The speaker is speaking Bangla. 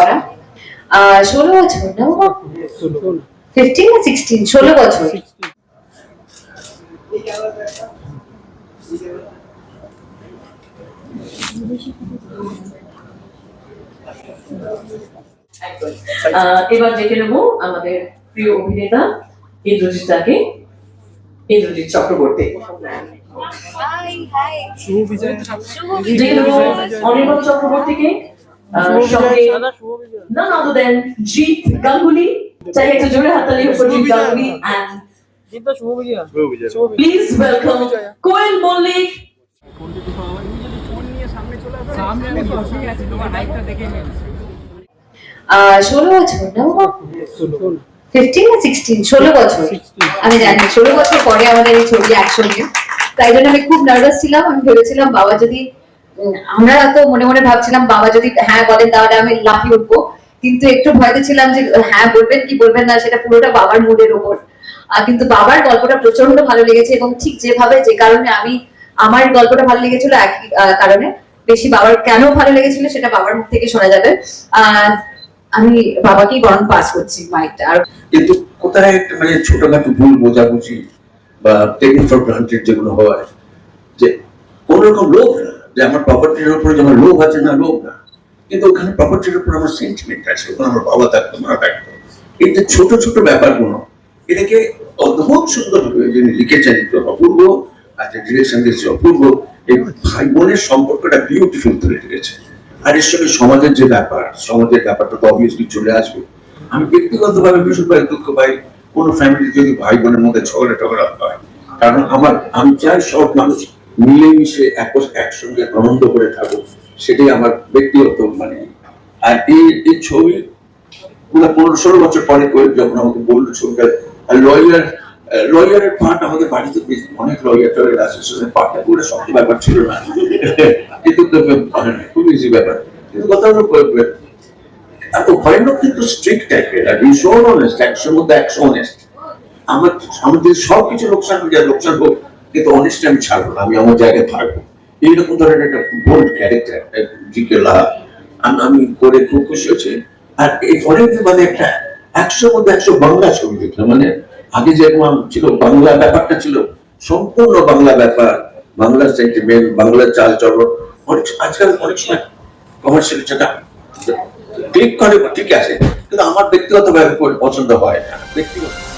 করা। আহ, ষোলো বছর না? ফিফটিন না সিক্সটিন ষোলো বছর। এবার ডেকে নেব আমাদের প্রিয় অভিনেতা ইন্দ্রজিৎ দাকে ইন্দ্রজিৎ চক্রবর্তী। অনির্বাণ চক্রবর্তীকে। সঙ্গে none other than Jeet Ganguly চাই একটু জোরে হাততালি for জিৎ গাঙ্গুলি and কোয়েল মল্লিক ষোলো বছর না ফিফটিন না সিক্সটিন ষোলো বছর। আমি জানি ষোলো বছর পরে আমাদের এই ছবি একসঙ্গে তাই জন্য আমি খুব নার্ভাস ছিলাম আমি ভেবেছিলাম বাবা যদি আমরা তো মনে মনে ভাবছিলাম, বাবা যদি হ্যাঁ বলেন তাহলে আমি লাফিয়ে উঠবো। কিন্তু একটু ভয়তে ছিলাম যে হ্যাঁ বলবেন কি বলবেন না, সেটা পুরোটা বাবার মুডের ওপর। কিন্তু বাবার গল্পটা প্রচণ্ড ভালো লেগেছে এবং ঠিক যেভাবে যে কারণে আমি, আমার গল্পটা ভালো লেগেছিল একই কারণে। বেশি বাবার কেন ভালো লেগেছিল সেটা বাবার মুখ থেকে শোনা যাবে। আমি বাবাকেই বরং পাস করছি মাইকটা আর কিন্তু কোথায় একটা মানে ছোটখাটো ভুল বোঝাবুঝি বা টেকিং ফর গ্রান্টেড যেগুলো হয়, যে কোন রকম লোভ না। যে আমার প্রপার্টির উপরে যেমন লোভ আছে না, লোভ না, কিন্তু ওখানে প্রপার্টির উপর আমার সেন্টিমেন্ট আছে, ওখানে আমার বাবা থাকতো, মা থাকতো। এই যে ছোট ছোট ব্যাপারগুলো, এটাকে অদ্ভুত সুন্দর যিনি লিখেছেন অপূর্ব, আর যে ডিরেকশন দিয়েছে অপূর্ব, এই ভাই বোনের সম্পর্কটা বিউটিফুল তুলে রেখেছে আর এর সঙ্গে সমাজের যে ব্যাপার, সমাজের ব্যাপারটা তো অবভিয়াসলি চলে আসবে। আমি ব্যক্তিগতভাবে ভীষণভাবে দুঃখ পাই, কোনো ফ্যামিলি যদি ভাই বোনের মধ্যে ঝগড়া টগড়া হয়, কারণ আমার, আমি চাই সব মানুষ মিলেমিশে এক একসঙ্গে আনন্দ করে থাকুক সেটাই আমার ব্যক্তিগত মানে। আর এই এই ছবি পনেরো ষোলো বছর পরে যখন আমাকে বলল ছবিটা লয়ার, লয়ারের পার্ট আমাদের বাড়িতে অনেক লয়ার টয়ার সেখানে পার্টটা পুরো শক্ত ব্যাপার ছিল না। কিন্তু মানে খুব ইজি ব্যাপার। কিন্তু কথা হলো এত ভয়ানক কিন্তু স্ট্রিক্ট টাইপের আর ভীষণ অনেস্ট একশোর মধ্যে একশো অনেস্ট আমার আমাদের সব কিছু লোকসান হয়ে যায়, লোকসান হোক কিন্তু অনেস্ট আমি ছাড়বো না, আমি আমার জায়গায় থাকব। এইরকম ধরনের একটা বোল্ড ক্যারেক্টার লাহা আমি- করে খুব খুশি হয়েছি। আর এই অনেকদিন মানে একটা একশোর মধ্যে একশো বাংলা ছবি দেখলাম মানে আগে যেরকম ছিল বাংলা ব্যাপারটা ছিল, সম্পূর্ণ বাংলা ব্যাপার, বাংলা সেন্টিমেন্ট বাংলা চাল চলন অনেক আজকাল অনেক সময় কমার্শিয়াল যেটা ক্লিক করে ঠিক আছে, কিন্তু আমার ব্যক্তিগত ভাবে পছন্দ হয় না, ব্যক্তিগত।